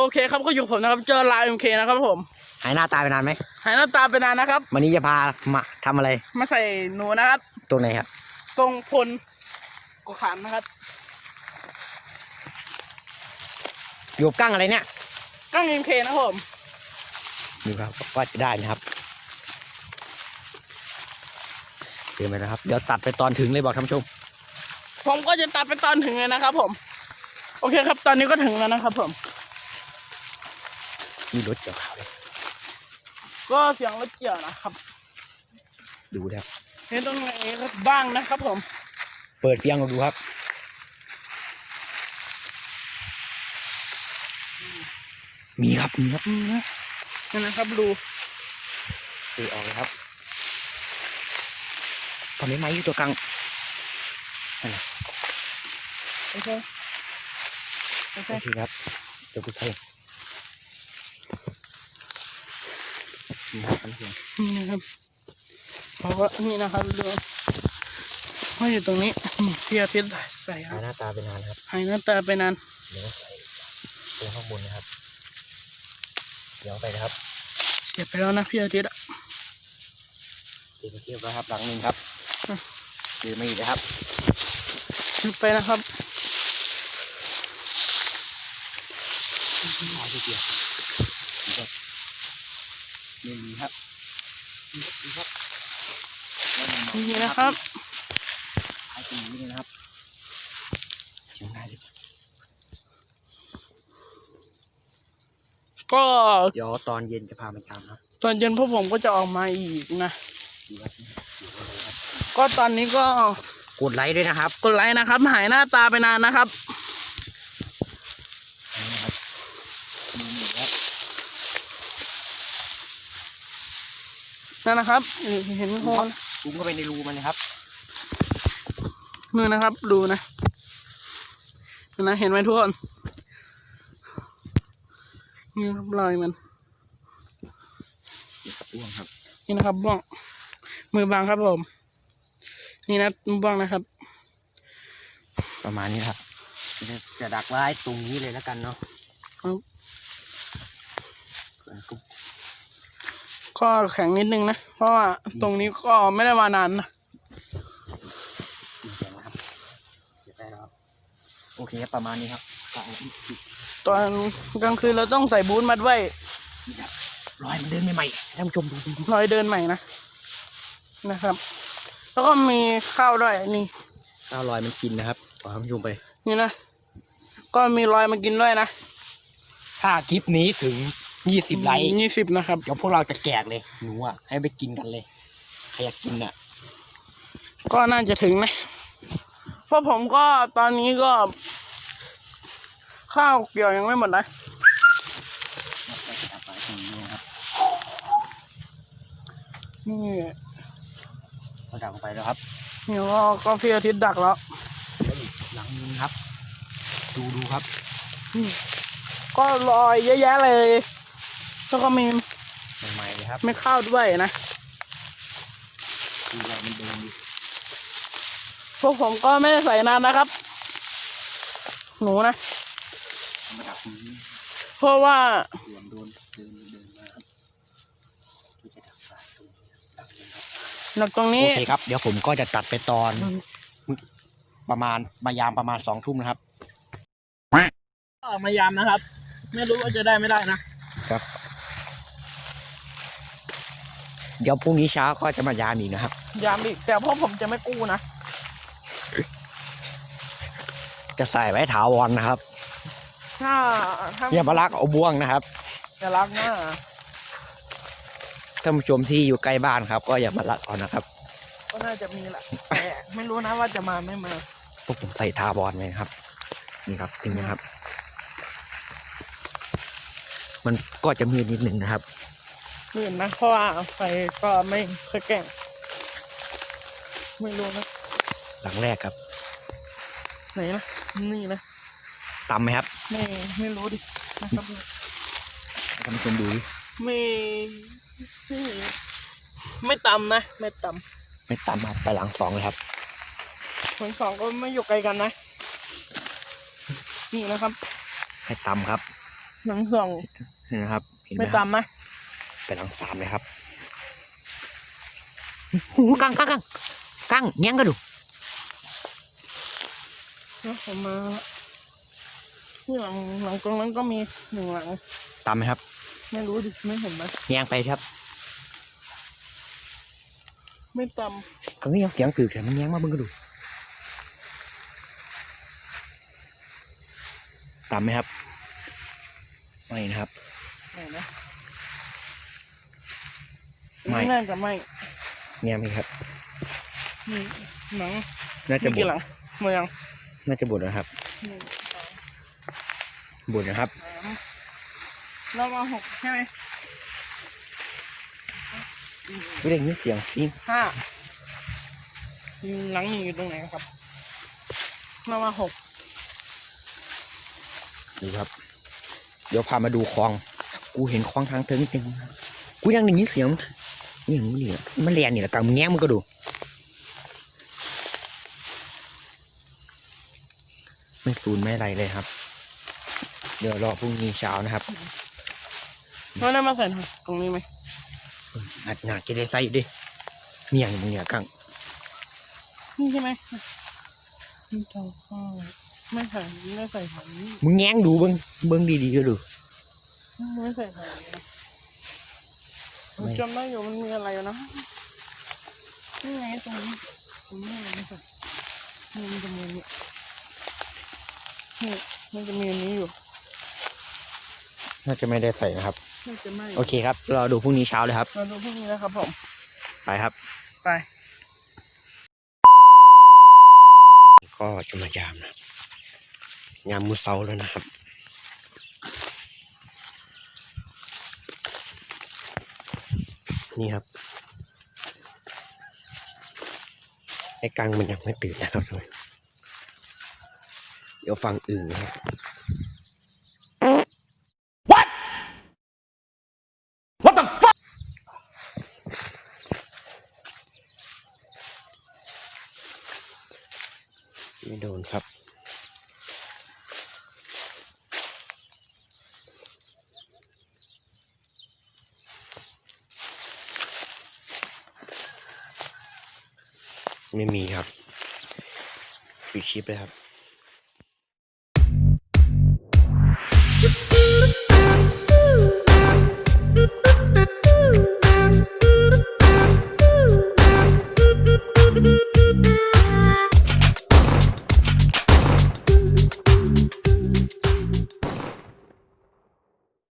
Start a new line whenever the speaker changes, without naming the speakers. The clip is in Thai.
โอเคครับก็อยู่กับผมนะครับเจอลายเอ็มเคนะครับผม
หายหน้าตายไปนานไหม
หายหน้าตาไปนานนะครับ
วันนี้จะพามาทำอะไร
มาใส่หนูนะครับ
ตรงไหนครับ
ตรงพลกุขันนะครับ
อยู่กับกั้งอะไรเนี่ย
กั้งเอ็มเคนะครับผม
ดูครับว่าจะได้ไหมครับเดินไปนะครับ เดี๋ยวตัดไปตอนถึงเลยบอกท่านผู้ชม
ผมก็จะตัดไปตอนถึงเลยนะครับผม โอเคครับ ตอนนี้ก็ถึงแล้วนะครับผม
มีรถเกี่ยวข้าวเลย
ก็เสียงรถเกี่ยวนะครับ
ดูนะครับ
เห็นตรงไหนครับบ้างนะครับผม
เปิดเพียงเราดูครับ มีครับมีครับ
นี่นะนี่นะครับดู
เปิดออกเลยครับตอนนี้ไม้อยู่ตัวกลาง
โอเคโอเค
โอเคครับเดี๋ยวกูใส่ นี่ครับท่านผู้ชม
นี่นะครับเขาก็นี่นะครับดูเขาอยู่ตรงนี้นี่พี่อาทิตย์ใส่ค
หา
รับ
ยหน้าตาไปนานครับ
หายหน้าตาไปนาน
เดี๋ยวใส่ตรงข้างบนนะครับ เดี๋ยวไปนะครับ
เก็บไปแล้วนะพี่อาทิตย์อะ
เดี๋ยวไปเที่ยวกันครับหลังหนึ่งครับเดินมาอีกนะครับ
เก็บไปนะครับ
หาที่เดียวนี่ครับ นี่มีครับนี่ครับ
นี่นะครับ
หายตรงนี้เลยนะครับเชียงรายเลย
ก็
เดี๋ยวตอนเย็นจะพามาจามครับ
ตอนเย็นพวกผมก็จะออกมาอีกนะ
ดูครับดูเลยครับ
ก็ตอนนี้ก็
กดไลค์ด้วยนะครับ
กดไลค์นะครับ หายหน้าตาไปนานนะครับ
อันนี้นะครับมีหนึ่งครับ
นั่นนะครับเห็นโคน
ซุ้มเข้าไปในรูมันนะครับ
นี่นะครับ ดูนะนี่นะเห็นไหมทุกคนนี่ครับรอยมัน
เดี๋ยวอ้วงครับ
นี่นะครับบ้องมือบางครับผมนี่นะบ้องนะครับ
ประมาณนี้ครับจะจะดักไว้ตรงนี้เลยแล้วกันเนาะ
ครับ
ก็
ก็แข็งนิดนึงนะ เพราะว่าตรงนี้ก็ไม่ได้มานานนะ
ดีใจนะครับเดี๋ยวได้แล้วครับโอเคครับประมาณนี้ครับก็เอาอีกที
ตอนกลางคืนเราต้องใส่บูทมัดไว้
นี่ครับรอยมันเดินใหม่ๆท่านผู้ชมดูดูดู
รอยเดินใหม่นะนะครับ แล้วก็มีข้าวด้วยนี่
ข้าวรอยมันกินนะครับขอท่านผู้ชมไป
นี่นะ ก็มีรอยมากินด้วยนะ
ถ้าคลิปนี้ถึง ยี่สิบไลค์
ยี่สิบนะครับ
เดี๋ยวพวกเราจะแจกเลยหนูอะให้ไปกินกันเลยใครอยากกินอะ
ก็น่าจะถึงนะเพราะผมก็ตอนนี้ก็ ข้าวเกี่ยวยังไม่หมดนะ
เราจะเอาไปตรงนี้นะครับ
นี่
เราดักลงไปแล้วครับ
นี่ก็ก็พี่อาทิตย์ดักแล้ว
แล้วอีกหลังนึงครับ ดูดูครับ
ก็รอยเยอะแยะเลย แล้วก็มี
ใหม่ๆเลยครับ
ไม่ข้าวด้วยนะ
ดูรอยมันเดินดิ
พวกผมก็ไม่ได้ใส่นานนะครับ หนูนะ
มาดักตรงนี้
เพราะว่า
เสียงโดนเดินเดินมาครับที่จะดักปลายตรงนี้ดักเลยครับ
หลักตรง
โอ
นี้
เคครับ เดี๋ยวผมก็จะตัดไปตอนประมาณมายามประมาณสองทุ่มนะครับ
ออกมายามนะครับ ไม่รู้ว่าจะได้ไม่ได้นะ
ครับ เดี๋ยวพรุ่งนี้เช้าก็จะมายามอีกนะครับ
ยามอีกแต่พวกผมจะไม่กู้นะ
จะใส่ไว้ถาวรนะครับ
ถ้าถ้า
อย่ามาลักเอาบ่วงนะครับ
จะรักนะ
ท่านผู้ชมที่อยู่ใกล้บ้านครับ ก็อย่ามาลักเอานะครับ
ก็น่าจะมีแหละแต่ไม่รู้นะว่าจะมาไม่มา
พวกผมใส่ทาบอลไว้นะครับนี่ครับจริงนะครับ มันก็จะมีนิดหนึ่งนะครับ
มื่นนะเพราะว่าไฟก็ไม่ค่อยแกร่งไม่รู้นะ
หลังแรกครับ
ไหนนะนี่นะ
ตำไหมครับ
ไม่ไม่รู้ดินะครับ
ให้ท่านผู้ชมดูดิ
ไม่ไม่ไม่ต่ำนะไม่ต่
ไม่ตำครับไปหลังสองเลยครับำ
ทั้งสองก็ไม่อยู่ไกลกันนะ นี่นะครับ
ให้ตำครับ
หนังส่อง
นี่นะครับเห็นไหม
ไม่
ครับ
ตำนะ
เป็นหลังสามเลยครับ
โอ้โหกังกังกังกังแง้งก็ดู
แล้วผมมาที่หลังหลังตรงนั้นก็มีหนึ่งหลัง
ตามไหมครับ
ไม่รู้ดิไม่เห็นไหม
แง้งไปครับ
ไม่ต
กังก็ยังเสียงตื่นแต่มันแง้งมาเบิ่งก็ดู
ตามไหมครับ ไม่นะครับำ
ไหนนะ
ไม่
ไม่ น่าจะไม่
เงียบไหมครับ
มีหนัง
น่าจะ
มี
บ
กี่
ด
หลังเมือง
น่าจะบดนะครับ
หนึ่ง
บดนะครับ
สามเรามาหกใช่ไหม
ไม่ได้ยินเสียงฟิ้ง
ห้าหลังหนึ่งอยู่ตรงไหนครับ เรามาหก
ดูครับ เดี๋ยวพามาดูคลอง กูเห็นคลองทางเทิงเต็มกูยังได้ยินเสียง นี่อย่างนี้เนี่ยมันเรียนนี่แหละกังมึงแง้มมึงก็ดูไม่สูนไม่อะไรเลยครับ เดี๋ยวรอพรุ่งนี้เช้านะครับ
เราได้มาใส่ถังตรงนี้ไหม
อาจหนักจะได้ใส่อยู่ดิเมียงมึงเนี่ยกัง
นี่ใช่ไหมนี่เตาข้าวไม่ใส่ไม่ใส่ถังนี้
มึงแง้งดูเบิ้งเบิ้งดีๆก็ดู
ไม่ใส่ถังนี้นะผม
ไม่
จำได้อยู่มันมีอะไรอยู่นะนี่ไงตรงนี้ตรงนี้อะไรไม่ใส่นี่มันจะมีอันนี้นี่มันจะมีอันนี้อยู่
น่าจะไม่ได้ใส่นะครับ
น่าจะไม่
โอเคครับรอดูพรุ่งนี้เช้าเลยครับ
เราดูพวกนี้นะครับผม
ไปครับ
ไป
ก็จะมายามนะ ยามมือเซาแล้วนะครับ นี่ครับไอ้กังมันยังไม่ตื่นนะครับทุกคนเดี๋ยวฟังอื่นนะครับไม่โดนครับ ไม่มีครับปิดคลิปเลยครับ